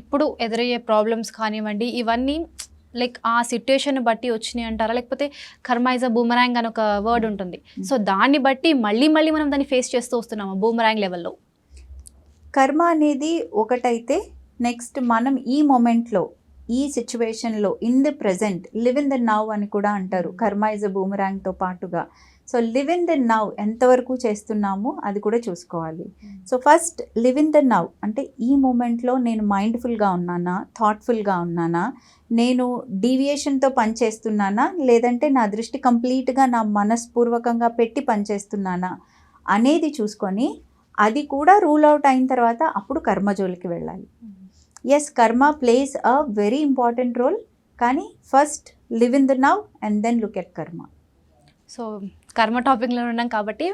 ఇప్పుడు ఎదురయ్యే ప్రాబ్లమ్స్ కానివ్వండి ఇవన్నీ లైక్ ఆ సిట్యుయేషన్ బట్టి వచ్చినాయి అంటారా? లేకపోతే కర్మ ఇస్ అ బూమరాంగ్ అని ఒక వర్డ్ ఉంటుంది. సో దాన్ని బట్టి మళ్ళీ మళ్ళీ మనం దాన్ని ఫేస్ చేస్తూ వస్తున్నాము బూమరాంగ్ లెవెల్లో కర్మ అనేది ఒకటైతే నెక్స్ట్ మనం ఈ మొమెంట్లో ఈ సిచ్యువేషన్లో in the present live in the now అని కూడా అంటారు. కర్మ ఇస్ అ బూమరాంగ్తో పాటుగా. So live in the now ఎంతవరకు చేస్తున్నామో అది కూడా చూసుకోవాలి. So first live in the now అంటే ఈ మూమెంట్లో నేను మైండ్ఫుల్గా ఉన్నానా థాట్ఫుల్గా ఉన్నానా నేను డీవియేషన్తో పనిచేస్తున్నానా లేదంటే నా దృష్టి కంప్లీట్గా నా మనస్పూర్వకంగా పెట్టి పనిచేస్తున్నానా అనేది చూసుకొని అది కూడా రూల్ అవుట్ అయిన తర్వాత అప్పుడు కర్మజోలికి వెళ్ళాలి. Yes karma plays a very important role కానీ first live in the now and then look at karma so కర్మ టాపిక్లో ఉన్నాం కాబట్టి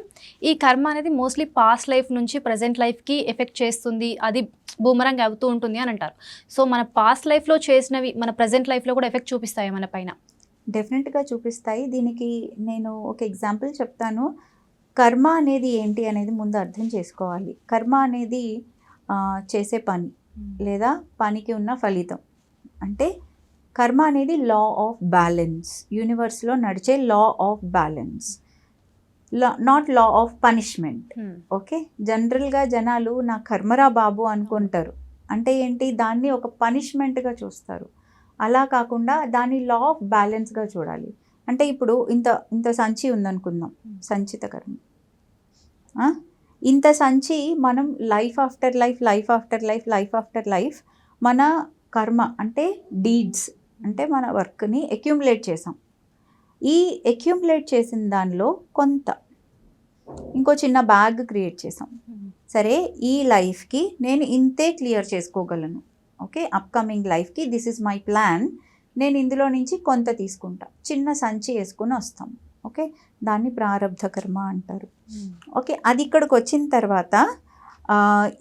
ఈ కర్మ అనేది మోస్ట్లీ పాస్ట్ లైఫ్ నుంచి ప్రజెంట్ లైఫ్కి ఎఫెక్ట్ చేస్తుంది. అది బూమరంగ్ అవుతూ ఉంటుంది అని అంటారు. సో మన పాస్ట్ లైఫ్లో చేసినవి మన ప్రజెంట్ లైఫ్లో కూడా ఎఫెక్ట్ చూపిస్తాయి మన పైన. డెఫినెట్గా చూపిస్తాయి. దీనికి నేను ఒక ఎగ్జాంపుల్ చెప్తాను. కర్మ అనేది ఏంటి అనేది ముందు అర్థం చేసుకోవాలి. కర్మ అనేది చేసే పని. లేదా పనికి ఉన్న ఫలితం. అంటే కర్మ అనేది లా ఆఫ్ బ్యాలెన్స్ యూనివర్స్లో నడిచే law of balance law not law of punishment Hmm. Okay జనరల్గా జనాలు నా కర్మరా బాబు అనుకుంటారు. అంటే ఏంటి? దాన్ని ఒక పనిష్మెంట్గా చూస్తారు. అలా కాకుండా దాన్ని లా ఆఫ్ బ్యాలెన్స్గా చూడాలి. అంటే ఇప్పుడు ఇంత ఇంత సంచి ఉందనుకుందాం. సంచిత కర్మ? ఇంత సంచి మనం life after life life after life life after life మన కర్మ అంటే డీడ్స్ అంటే మన వర్క్ని అక్యుములేట్ చేసాం. ఈ అక్యుములేట్ చేసిన దానిలో కొంత ఇంకో చిన్న బ్యాగ్ క్రియేట్ చేసాం. సరే ఈ లైఫ్కి నేను ఇంతే క్లియర్ చేసుకోగలను. ఓకే అప్కమింగ్ లైఫ్కి దిస్ ఇస్ మై ప్లాన్ నేను ఇందులో నుంచి కొంత తీసుకుంటా. చిన్న సంచి వేసుకొని వస్తాం. ఓకే? దాన్ని ప్రారబ్ధ కర్మ అంటారు. ఓకే అది ఇక్కడికి వచ్చిన తర్వాత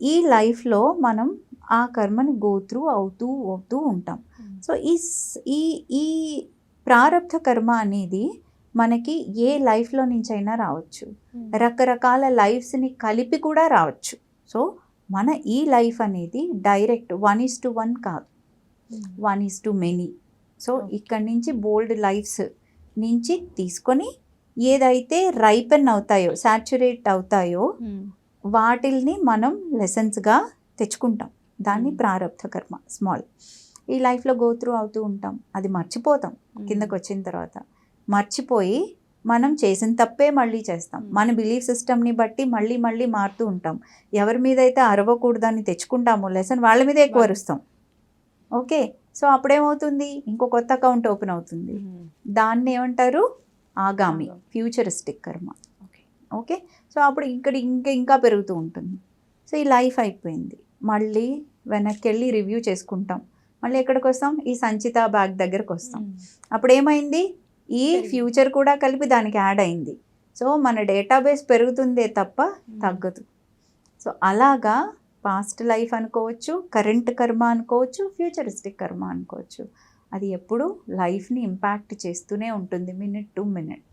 ఈ లైఫ్లో మనం ఆ కర్మని గో త్రూ అవుతూ అవుతూ ఉంటాం. సో ఈ ఈ ఈ ప్రారబ్ధ కర్మ అనేది మనకి ఏ లైఫ్లో నుంచైనా రావచ్చు. రకరకాల లైఫ్స్ని కలిపి కూడా రావచ్చు. సో మన ఈ లైఫ్ అనేది direct one is to one కాదు. One is to many. So. ఇక్కడి నుంచి బోల్డ్ లైఫ్స్ నుంచి తీసుకొని ఏదైతే రైపెన్ అవుతాయో సాచురేట్ అవుతాయో వాటిల్ని మనం లెసన్స్గా తెచ్చుకుంటాం. దాన్ని. ప్రారబ్ధ కర్మ స్మాల్ ఈ లైఫ్లో గో త్రూ అవుతూ ఉంటాం. అది మర్చిపోతాం కిందకు వచ్చిన తర్వాత. మర్చిపోయి మనం చేసిన తప్పే మళ్ళీ చేస్తాం. మన బిలీఫ్ సిస్టమ్ని బట్టి మళ్ళీ మళ్ళీ మారుతూ ఉంటాం. ఎవరి మీద అయితే అరవకూడదని తెచ్చుకుంటామో లెసన్ వాళ్ళ మీదే ఎక్కువ అరుస్తాం. ఓకే? సో అప్పుడేమవుతుంది? ఇంకో కొత్త అకౌంట్ ఓపెన్ అవుతుంది. దాన్ని ఏమంటారు? ఆగామి. ఫ్యూచరిస్టిక్ కర్మ. ఓకే. ఓకే? సో అప్పుడు ఇక్కడ ఇంకా ఇంకా పెరుగుతూ ఉంటుంది. సో ఈ లైఫ్ అయిపోయింది. మళ్ళీ వెనక్కి వెళ్ళి రివ్యూ చేసుకుంటాం. మళ్ళీ ఎక్కడికి వస్తాం ఈ సంచిత బ్యాగ్ దగ్గరకు వస్తాం అప్పుడు ఏమైంది ఈ. ఫ్యూచర్ కూడా కలిపి దానికి యాడ్ అయింది. సో మన డేటాబేస్ పెరుగుతుందే తప్ప తగ్గదు. సో అలాగా పాస్ట్ లైఫ్ అనుకోవచ్చు కరెంట్ కర్మ అనుకోవచ్చు ఫ్యూచరిస్టిక్ కర్మ అనుకోవచ్చు. అది ఎప్పుడు లైఫ్ని ఇంపాక్ట్ చేస్తూనే ఉంటుంది మినిట్ టు మినిట్.